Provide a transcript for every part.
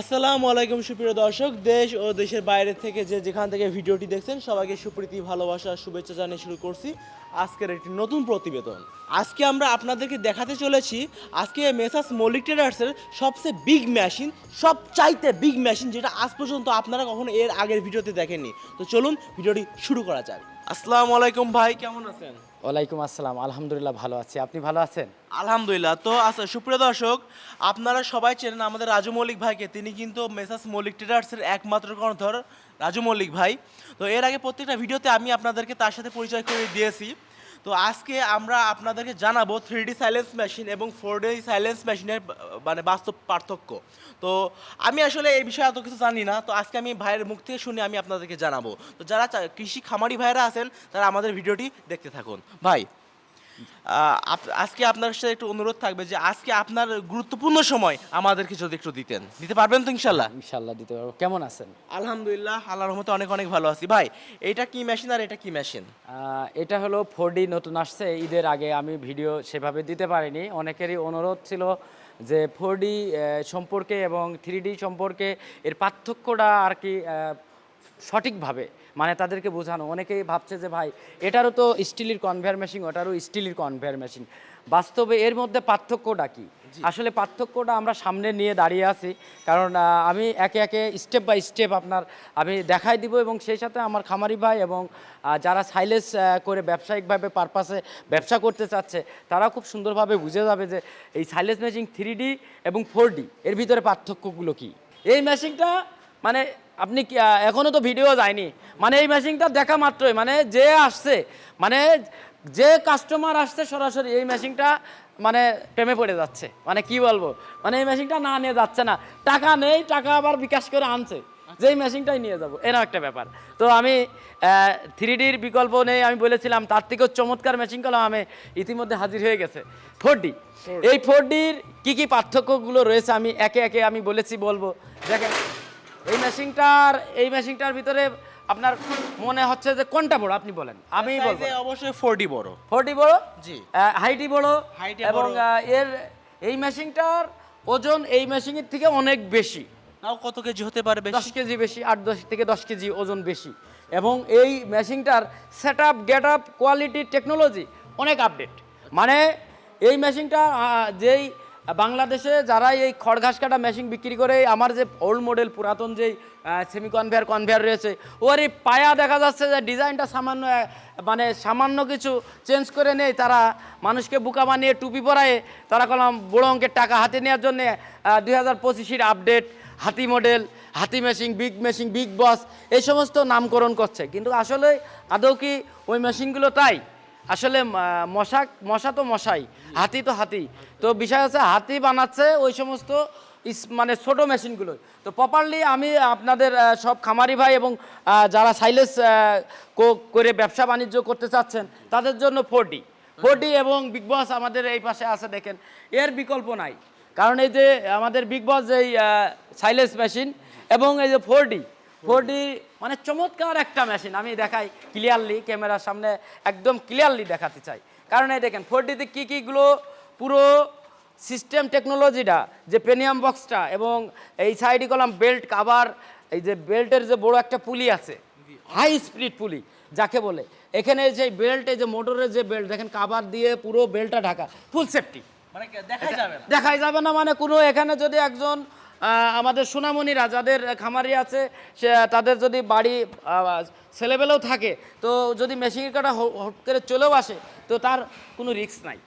আসসালামু আলাইকুম সুপ্রিয় দর্শক, দেশ ও দেশের বাইরে থেকে যে যেখান থেকে ভিডিওটি দেখছেন, সবাইকে সুপ্রীতি, ভালোবাসা, শুভেচ্ছা জানিয়ে শুরু করছি আজকের একটি নতুন প্রতিবেদন। আজকে আমরা আপনাদেরকে দেখাতে চলেছি, আজকে মেসাস মলিক ট্রেডার্সের সবচেয়ে বিগ মেশিন সব চাইতে বিগ মেশিন যেটা আজ পর্যন্ত আপনারা কখনো এর আগের ভিডিওতে দেখেননি। তো চলুন, ভিডিওটি শুরু করা যাক। আসসালামু আলাইকুম ভাই কেমন আছেন? ওয়ালাইকুম আসসালাম আলহামদুলিল্লাহ ভালো আছি। আপনি ভালো আছেন? আলহামদুলিল্লাহ তো আচ্ছা সুপ্রিয় দর্শক আপনারা সবাই চেনেন আমাদের রাজু মল্লিক ভাইকে। তিনি কিন্তু মেসাস মল্লিক ট্রেডার্সের একমাত্র কর্ণধর রাজু মল্লিক ভাই। তো এর আগে প্রত্যেকটা ভিডিওতে আমি আপনাদেরকে তার সাথে পরিচয় করে দিয়েছি। তো আজকে আমরা আপনাদেরকে জানাব থ্রি ডি সাইলেন্স মেশিন এবং ফোর ডি সাইলেন্স মেশিনের মানে বাস্তব পার্থক্য। তো আমি আসলে এই বিষয়ে এত কিছু জানি না, তো আজকে আমি ভাইয়ের মুখ থেকে শুনে আমি আপনাদেরকে জানাব। তো যারা কৃষি খামারি ভাইয়েরা আছেন, তারা আমাদের ভিডিওটি দেখতে থাকুন। ভাই আজকে আপনার সাথে একটু অনুরোধ থাকবে যে আজকে আপনার গুরুত্বপূর্ণ সময় আমাদেরকে যদি একটু দিতেন। দিতে পারবেন তো ইনশাল্লাহ? ইনশাল্লাহ দিতে পারব। কেমন আছেন? আলহামদুলিল্লাহ আল্লাহ রহমতে অনেক অনেক ভালো আছি। ভাই এটা কি মেশিন আর এটা কি মেশিন এটা হলো ফোর ডি নতুন আসছে। ঈদের আগে আমি ভিডিও সেভাবে দিতে পারিনি। অনেকেরই অনুরোধ ছিল যে ফোর ডি সম্পর্কে এবং থ্রি ডি সম্পর্কে এর পার্থক্যটা আর কি সঠিকভাবে মানে তাদেরকে বোঝানো। অনেকেই ভাবছে যে ভাই এটারও তো স্টিলের কনভেয়ার মেশিন ওটারও স্টিলের কনভেয়ার মেশিন বাস্তবে এর মধ্যে পার্থক্যটা কি? আসলে পার্থক্যটা আমরা সামনে নিয়ে দাঁড়িয়ে আছি কারণ আমি একে একে স্টেপ বাই স্টেপ আপনার আমি দেখাই দিব এবং সেই সাথে আমার খামারি ভাই এবং যারা সাইলেস করে ব্যবসায়িকভাবে পারপাসে ব্যবসা করতে চাচ্ছে তারা খুব সুন্দরভাবে বুঝে যাবে যে এই সাইলেস মেশিন থ্রি এবং ফোর এর ভিতরে পার্থক্যগুলো কি? এই মেশিনটা মানে আপনি এখনও তো ভিডিও যায়নি। মানে এই মেশিনটা দেখা মাত্রই মানে যে আসছে মানে যে কাস্টমার আসছে সরাসরি এই মেশিনটা মানে প্রেমে পড়ে যাচ্ছে। মানে কি বলব? মানে এই মেশিনটা না নিয়ে যাচ্ছে না। টাকা নেই টাকা আবার বিকাশ করে আনছে। যে এই মেশিনটাই নিয়ে যাব। এরকম একটা ব্যাপার। তো আমি থ্রি ডির বিকল্প নেই আমি বলেছিলাম তার থেকেও চমৎকার মেশিন কলম আমি ইতিমধ্যে হাজির হয়ে গেছে। ফোর ডি এই ফোর ডির কী কী পার্থক্যগুলো রয়েছে আমি একে একে আমি বলেছি বলব। দেখেন এই মেশিনটার এই মেশিনটার ভিতরে আপনার মনে হচ্ছে যে কোনটা বড়? আপনি বলেন। আমি বলব। অবশ্যই ফোরটি বড়। ফোরটি বড়? জি। হাইটি বড়। এ এবং এর এই মেশিনটার ওজন এই মেশিনের থেকে অনেক বেশি। তাও কত কেজি হতে পারে দশ কেজি বেশি আট দশ থেকে দশ কেজি ওজন বেশি। এবং এই মেশিনটার set up get up quality technology অনেক আপডেট মানে এই মেশিনটা যেই বাংলাদেশে যারা এই খড় ঘাস কাটা মেশিন বিক্রি করে আমার যে ওল্ড মডেল পুরাতন যেই সেমি কনভেয়ার কনভেয়ার রয়েছে, ওর এই পায়া দেখা যাচ্ছে যে ডিজাইনটা সামান্য মানে সামান্য কিছু চেঞ্জ করে নেই। তারা মানুষকে বুকা বানিয়ে টুপি পরায়ে, তারা কলাম বড় অঙ্কের টাকা হাতে নেওয়ার জন্য দুই হাজার পঁচিশের আপডেট হাতি মডেল হাতি machine big machine big boss এই সমস্ত নামকরণ করছে। কিন্তু আসলে আদৌ কি ওই মেশিনগুলো তাই? আসলে মশা মশা তো মশাই, হাতি তো হাতি। তো বিষয় হচ্ছে, হাতি বানাচ্ছে ওই সমস্ত মানে ছোট মেশিনগুলো। তো প্রপারলি আমি আপনাদের সব খামারি ভাই এবং যারা সাইলেস করে ব্যবসা বাণিজ্য করতে চাচ্ছেন, তাদের জন্য ফোরডি ফোরডি এবং বিগ বস আমাদের এই পাশে আছে, দেখেন। এর বিকল্প নাই। কারণ এই যে আমাদের বিগ বস যেই সাইলেন্স মেশিন এবং এই যে ফোর ডি ফোর ডি মানে চমৎকার একটা মেশিন আমি দেখাই ক্লিয়ারলি ক্যামেরার সামনে একদম ক্লিয়ারলি দেখাতে চাই। কারণ এই দেখেন ফোর ডিতে কী কীগুলো পুরো সিস্টেম টেকনোলজিটা যে পেনিয়াম বক্সটা এবং এই সাইডে কলাম বেল্ট কাভার এই যে বেল্টের যে বড় একটা পুলি আছে হাই স্পিড পুলি যাকে বলে। এখানে যে বেল্ট এই যে মোটরের যে বেল্ট দেখেন কাভার দিয়ে পুরো বেল্টটা ঢাকা ফুল সেফটি মানে দেখাই যাবে না? দেখাই যাবে না মানে কোনো এখানে যদি একজন আমাদের সোনামণিরা যাদের খামারি আছে, সে, তাদের যদি বাড়ি ছেলেবেলেও থাকে, তো যদি মেশিনের কাটা হট করে চলেও আসে, তো তার কোনো রিস্ক নাই।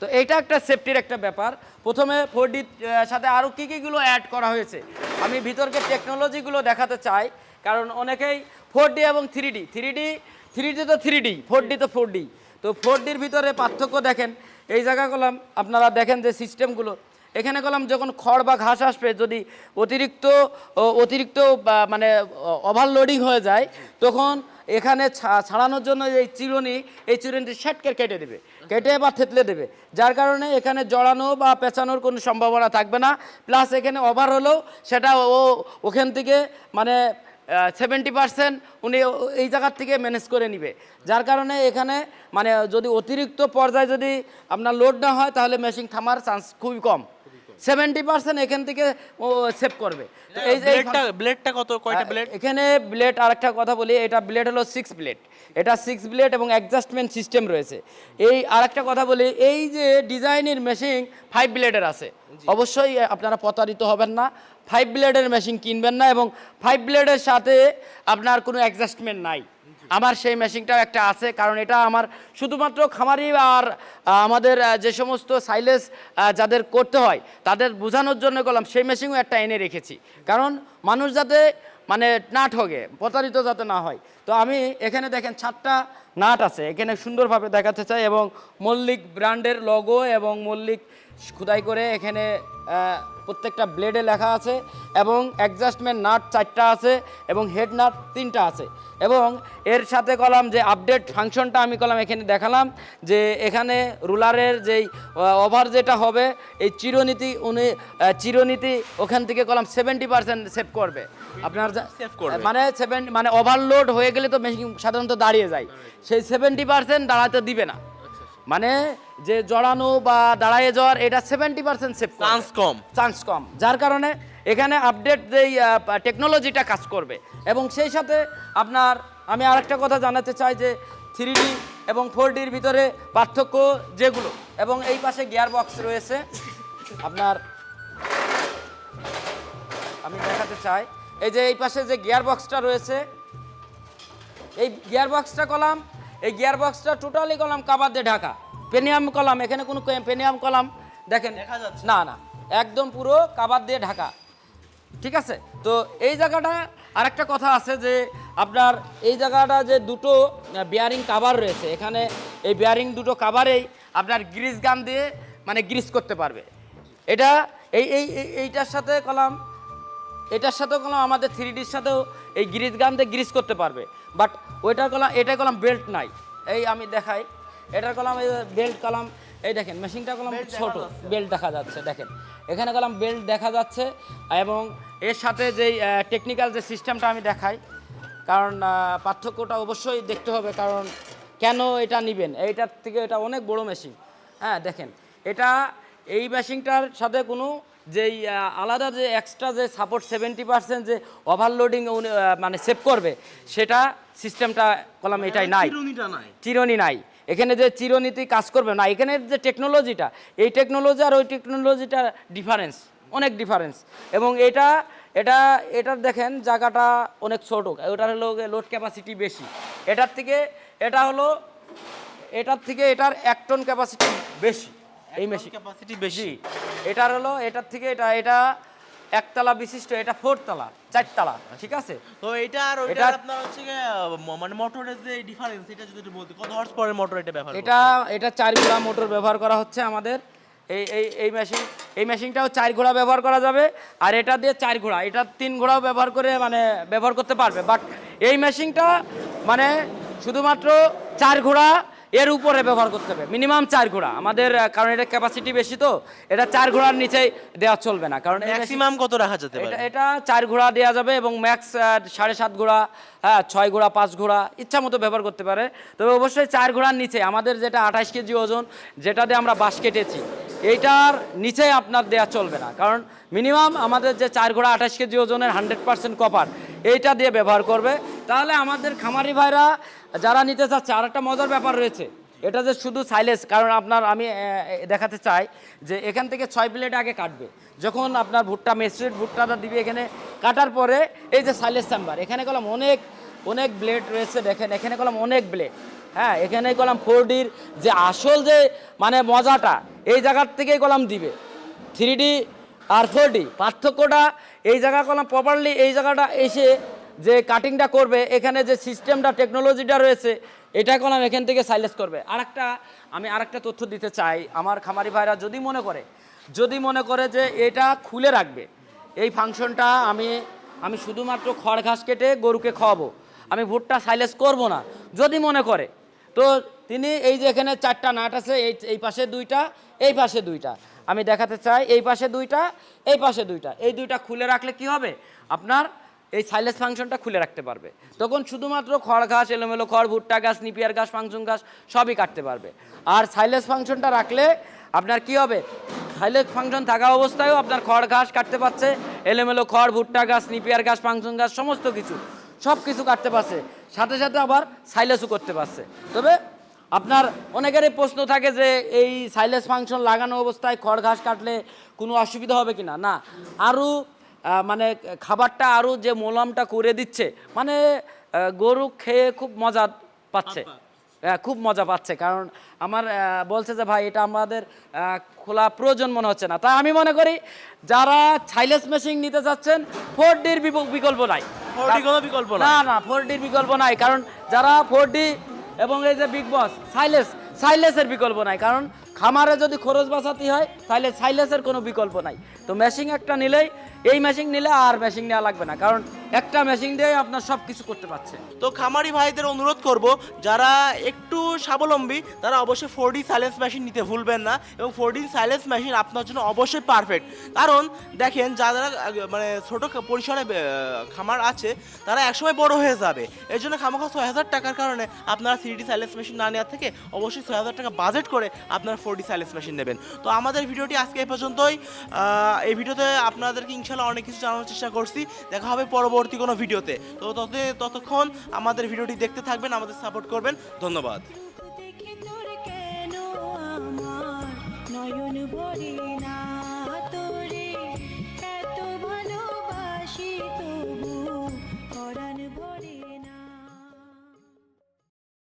তো এইটা একটা সেফটির একটা ব্যাপার। প্রথমে ফোর ডির সাথে আরও কী কীগুলো অ্যাড করা হয়েছে, আমি ভিতরকে টেকনোলজিগুলো দেখাতে চাই, কারণ অনেকেই ফোর ডি এবং three D three D three D তো থ্রি ডি ফোর ডি তো ফোর ডি তো ফোর ডির ভিতরে পার্থক্য দেখেন, এই জায়গা কলাম আপনারা দেখেন যে সিস্টেমগুলো এখানে কলাম যখন খড় বা ঘাস আসবে, যদি অতিরিক্ত অতিরিক্ত মানে ওভারলোডিং হয়ে যায়, তখন এখানে ছাড়ানোর জন্য এই চিরুনি, এই চিরুনিটি শ্যাটকে কেটে দেবে, কেটে বা থেতলে দেবে। যার কারণে এখানে জড়ানো বা পেঁচানোর কোনো সম্ভাবনা থাকবে না। প্লাস এখানে ওভার হলেও সেটা ও, ওখান থেকে মানে সেভেন্টি পার্সেন্ট উনি এই জায়গার থেকে ম্যানেজ করে নিবে। যার কারণে এখানে মানে যদি অতিরিক্ত পর্যায়ে যদি আপনার লোড না হয়, তাহলে মেশিন থামার চান্স খুবই কম। সেভেন্টি পার্সেন্ট এখান থেকে সেভ করবে। তো এই যে ব্লেডটা ব্লেডটা কত? কয়টা ব্লেড? এখানে ব্লেড আরেকটা কথা বলি এটা ব্লেড হলো সিক্স ব্লেড এটা সিক্স ব্লেড এবং অ্যাডজাস্টমেন্ট সিস্টেম রয়েছে। এই আরেকটা কথা বলি এই যে ডিজাইনের মেশিন ফাইভ ব্লেডের আছে। অবশ্যই আপনারা প্রতারিত হবেন না। ফাইভ ব্লেডের মেশিন কিনবেন না এবং ফাইভ ব্লেডের সাথে আপনার কোনো অ্যাডজাস্টমেন্ট নাই। আমার সেই মেশিনটাও একটা আছে, কারণ এটা আমার শুধুমাত্র খামারি আর আমাদের যে সমস্ত সাইলেস যাদের করতে হয়, তাদের বোঝানোর জন্য করলাম, সেই মেশিনও একটা এনে রেখেছি। কারণ মানুষ যাতে মানে না ঠগে, প্রতারিত যাতে না হয়। তো আমি এখানে দেখেন সাতটা নাট আছে, এখানে সুন্দরভাবে দেখাতে চাই এবং মল্লিক ব্র্যান্ডের লগো এবং মল্লিক খুদাই করে এখানে প্রত্যেকটা ব্লেডে লেখা আছে এবং অ্যাডজাস্টমেন্ট নাট চারটা আছে এবং হেড নাট তিনটা আছে। এবং এর সাথে কলাম যে আপডেট ফাংশনটা আমি কলাম এখানে দেখালাম যে এখানে রুলারের যেই ওভার যেটা হবে এই চিরনীতি উনি চিরনীতি ওখান থেকে কলাম সেভেন্টি পার্সেন্ট সেভ করবে। আপনার মানে সেভেন মানে ওভারলোড হয়ে গেলে তো মেশিন সাধারণত দাঁড়িয়ে যায়। সেই সেভেন্টি পার্সেন্ট দাঁড়াতে দিবে না। মানে যে জড়ানো বা দাঁড়ায় যাওয়ার এটা সেভেন্টি পার্সেন্ট সেভ চান্স কম। চান্স কম। যার কারণে এখানে আপডেট যেই টেকনোলজিটা কাজ করবে। এবং সেই সাথে আপনার আমি আরেকটা কথা জানাতে চাই যে থ্রি ডি এবং ফোর ডির ভিতরে পার্থক্য যেগুলো এবং এই পাশে গিয়ার বক্স রয়েছে। আপনার আমি দেখাতে চাই। এই যে এই পাশে যে গিয়ার বক্সটা রয়েছে এই গিয়ার বক্সটা কলাম এই গিয়ার বক্সটা টোটালি কলাম কাবার দিয়ে ঢাকা। পেনিয়াম কলাম এখানে কোনো পেনিয়াম কলাম। দেখেন দেখা যাচ্ছে। না না একদম পুরো কাবার দিয়ে ঢাকা। ঠিক আছে? তো এই জায়গাটা আরেকটা কথা আছে যে আপনার এই জায়গাটা যে দুটো বিয়ারিং কাভার রয়েছে এখানে এই বিয়ারিং দুটো কাভারেই আপনার গ্রিস গান দিয়ে মানে গ্রিস করতে পারবে। এটা এই এই এই- এইটার সাথে কলাম এটার সাথেও কলাম আমাদের থ্রি ডির সাথেও এই গ্রিজ গান দিয়ে গ্রিজ করতে পারবে। বাট ওইটার কলাম এটা কলাম বেল্ট নাই। এই আমি দেখাই। এটার কলাম এই বেল্ট কলাম এই দেখেন মেশিনটা কলাম ছোট বেল্ট দেখা যাচ্ছে দেখেন। এখানে কলাম বেল্ট দেখা যাচ্ছে এবং এর সাথে যেই টেকনিক্যাল যে সিস্টেমটা আমি দেখাই কারণ পার্থক্যটা অবশ্যই দেখতে হবে কারণ কেন এটা নেবেন? এইটার থেকে এটা অনেক বড় মেশিন হ্যাঁ দেখেন এটা এই মেশিনটার সাথে কোনো যেই আলাদা যে এক্সট্রা যে সাপোর্ট সেভেন্টি পার্সেন্ট যে ওভারলোডিং মানে সেভ করবে সেটা সিস্টেমটা কলাম এটাই নাই। চিরুনিটা নাই। চিরনি নাই। এখানে যে চিরনীতি কাজ করবে না এখানের যে টেকনোলজিটা এই টেকনোলজি আর ওই টেকনোলজিটা ডিফারেন্স অনেক ডিফারেন্স এবং এটা এটা এটার দেখেন জায়গাটা অনেক ছোট ওটার হলো লোড ক্যাপাসিটি বেশি। এটার থেকে এটা হলো এটার থেকে এটার এক টন ক্যাপাসিটি বেশি। এই মেশিন ক্যাপাসিটি বেশি। এটার হলো এটার থেকে এটা এটা একতলা বিশিষ্ট এটা ফোর ফোরতলা চারতলা ঠিক আছে? তো এটা আর ওইটা আপনার হচ্ছে মানে মোটরের যে ডিফারেন্স এটা যদি একটু বলতে কত হর্স পাওয়ারের মোটর এটা ব্যবহার এটা এটা চার ঘোড়া মোটর ব্যবহার করা হচ্ছে আমাদের। এই এই এই মেশিন এই মেশিনটাও চার ঘোড়া ব্যবহার করা যাবে আর এটা দিয়ে চার ঘোড়া এটা তিন ঘোড়াও ব্যবহার করে মানে ব্যবহার করতে পারবে। বাট এই মেশিনটা মানে শুধুমাত্র চার ঘোড়া এর উপরে ব্যবহার করতে হবে। মিনিমাম চার ঘোড়া। আমাদের কারণ এটা ক্যাপাসিটি বেশি তো এটা চার ঘোড়ার নিচেই দেওয়া চলবে না। কারণ ম্যাক্সিমাম কত রাখা যেতে পারে? এটা এটা চার ঘোড়া দেওয়া যাবে এবং ম্যাক্স সাড়ে সাত ঘোড়া হ্যাঁ ছয় ঘোড়া পাঁচ ঘোড়া ইচ্ছা মতো ব্যবহার করতে পারে। তবে অবশ্যই চার ঘোড়ার নিচে আমাদের যেটা আঠাশ কেজি ওজন যেটা দিয়ে আমরা বাঁশ কেটেছি এইটার নিচে আপনার দেওয়া চলবে না। কারণ মিনিমাম আমাদের যে চার ঘোড়া আঠাশ কেজি ওজনের হান্ড্রেড পার্সেন্ট কপার এইটা দিয়ে ব্যবহার করবে। তাহলে আমাদের খামারি ভাইরা যারা নিতে চাচ্ছে আর একটা মজার ব্যাপার রয়েছে। এটা যে শুধু সাইলেস কারণ আপনার আমি দেখাতে চাই যে এখান থেকে ছয় প্লেট আগে কাটবে। যখন আপনার ভুট্টা মেসিড ভুট্টাটা দিবে এখানে, কাটার পরে এই যে সাইলেস চেম্বার এখানে কলাম অনেক অনেক ব্লেড রয়েছে, দেখেন, এখানে কলাম অনেক ব্লেড হ্যাঁ এখানে কলাম ফোর ডির যে আসল যে মানে মজাটা, এই জায়গার থেকেই কলাম দিবে। থ্রি ডি আর ফোর ডি পার্থক্যটা এই জায়গা কলাম প্রপারলি এই জায়গাটা এসে যে কাটিংটা করবে, এখানে যে সিস্টেমটা টেকনোলজিটা রয়েছে, এটা কলাম এখান থেকে সাইলেস করবে। আরেকটা, আমি আরেকটা তথ্য দিতে চাই, আমার খামারি ভাইরা যদি মনে করে, যদি মনে করে যে এটা খুলে রাখবে, এই ফাংশনটা আমি আমি শুধুমাত্র খড় ঘাস কেটে গরুকে খাওয়াবো, আমি ভুট্টা সাইলেস করব না। যদি মনে করে, তো তিনি এই যে এখানে চারটা নাট আছে, এই এই পাশে দুইটা, এই পাশে দুইটা। আমি দেখাতে চাই, এই পাশে দুইটা, এই পাশে দুইটা। এই দুইটা খুলে রাখলে কি হবে? আপনার এই সাইলেস ফাংশনটা খুলে রাখতে পারবে। তখন শুধুমাত্র খড় ঘাস, এলোমেলো খড়, ভুট্টা গাছ নিপিয়ার ঘাস, ফাংশন ঘাস সবই কাটতে পারবে। আর সাইলেস ফাংশনটা রাখলে আপনার কি হবে? সাইলেস ফাংশন থাকা অবস্থায়ও আপনার খড় ঘাস কাটতে পারছে, এলোমেলো খড়, ভুট্টা গাছ নিপিয়ার গাছ ফাংশন গাছ সমস্ত কিছু সব কিছু কাটতে পারছে। সাথে সাথে আবার সাইলেসও করতে পারছে। তবে আপনার অনেকেরই প্রশ্ন থাকে যে এই সাইলেস ফাংশন লাগানো অবস্থায় খড় ঘাস কাটলে কোনো অসুবিধা হবে কি না না, আরও মানে খাবারটা আরও যে মোলামটা করে দিচ্ছে মানে গরু খেয়ে খুব মজা পাচ্ছে। হ্যাঁ, খুব মজা পাচ্ছে। কারণ আমার বলছে যে ভাই এটা আমাদের খোলা প্রয়োজন মনে হচ্ছে না। তাই আমি মনে করি যারা ছাইলেস মেশিন নিতে চাচ্ছেন ফোর ডির বিকল্প নাই। 4D কোনো বিকল্প না না ফোর ডির বিকল্প নাই। কারণ যারা ফোর ডি এবং এই যে বিগ বস সাইলেস সাইলেসের বিকল্প নাই। কারণ খামারে যদি খরচ বাঁচাতে হয় তাহলে সাইলেসের কোনো বিকল্প নাই। তো মেশিন একটা নিলেই এই মেশিন নিলে আর মেশিন নেওয়া লাগবে না। কারণ একটা মেশিন দিয়ে আপনার সব কিছু করতে পারছে। তো খামারি ভাইদের অনুরোধ করব, যারা একটু স্বাবলম্বী, তারা অবশ্যই ফোর ডি সাইলেন্স মেশিন নিতে ভুলবেন না এবং ফোর ডি সাইলেন্স মেশিন আপনার জন্য অবশ্যই পারফেক্ট কারণ দেখেন, যারা মানে ছোট পরিসরে খামার আছে, তারা একসময় বড় হয়ে যাবে। এর জন্য খামাখা ছয় হাজার টাকার কারণে আপনারা থ্রি ডি সাইলেন্স মেশিন না নেওয়ার থেকে অবশ্যই ছয় হাজার টাকা বাজেট করে আপনারা ফোর ডি সাইলেন্স মেশিন নেবেন। তো আমাদের ভিডিওটি আজকে এই পর্যন্তই। এই ভিডিওতে আপনাদেরকে ইনশাল্লাহ অনেক কিছু জানানোর চেষ্টা করছি। দেখা হবে পরবর্তী কোনো ভিডিওতে। তো তত ততক্ষণ আমাদের ভিডিওটি দেখতে থাকবেন, আমাদের সাপোর্ট করবেন। ধন্যবাদ। নয়ন না?